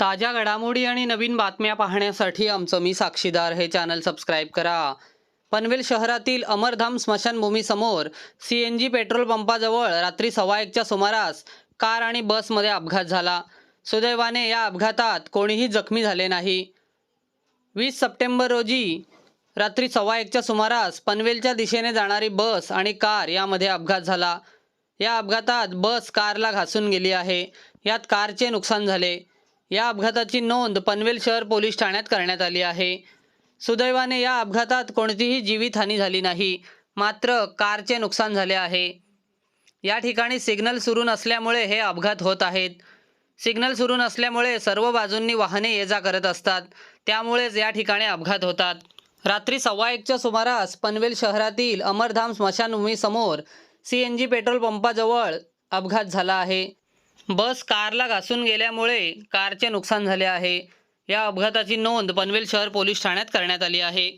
ताज्या घडामोडी आणि नवीन बातम्या पाहण्यासाठी आमचं मी साक्षीदार हे चॅनल सबस्क्राईब करा. पनवेल शहरातील अमरधाम स्मशानभूमीसमोर सी एन जी पेट्रोल पंपाजवळ रात्री सव्वा एकच्या सुमारास कार आणि बसमध्ये अपघात झाला. सुदैवाने या अपघातात कोणीही जखमी झाले नाही. वीस सप्टेंबर रोजी रात्री सव्वा एकच्या सुमारास पनवेलच्या दिशेने जाणारी बस आणि कार यामध्ये अपघात झाला. या अपघातात बस कारला घासून गेली आहे. यात कारचे नुकसान झाले. या अपघाताची नोंद पनवेल शहर पोलीस ठाण्यात करण्यात आली आहे. सुदैवाने या अपघातात कोणतीही जीवितहानी झाली नाही. मात्र कारचे नुकसान झाले आहे. या ठिकाणी सिग्नल सुरू नसल्यामुळे हे अपघात होत आहेत. सिग्नल सुरू नसल्यामुळे सर्व बाजूंनी वाहने ये जा करत असतात. त्यामुळेच या ठिकाणी अपघात होतात. रात्री सव्वा एकच्या सुमारास पनवेल शहरातील अमरधाम स्मशानभूमीसमोर सी एन जी पेट्रोल पंपाजवळ अपघात झाला आहे. बस कारला घासून गेल्यामुळे कारचे नुकसान झाले आहे. या अपघाताची नोंद पनवेल शहर पोलीस ठाण्यात करण्यात आली आहे.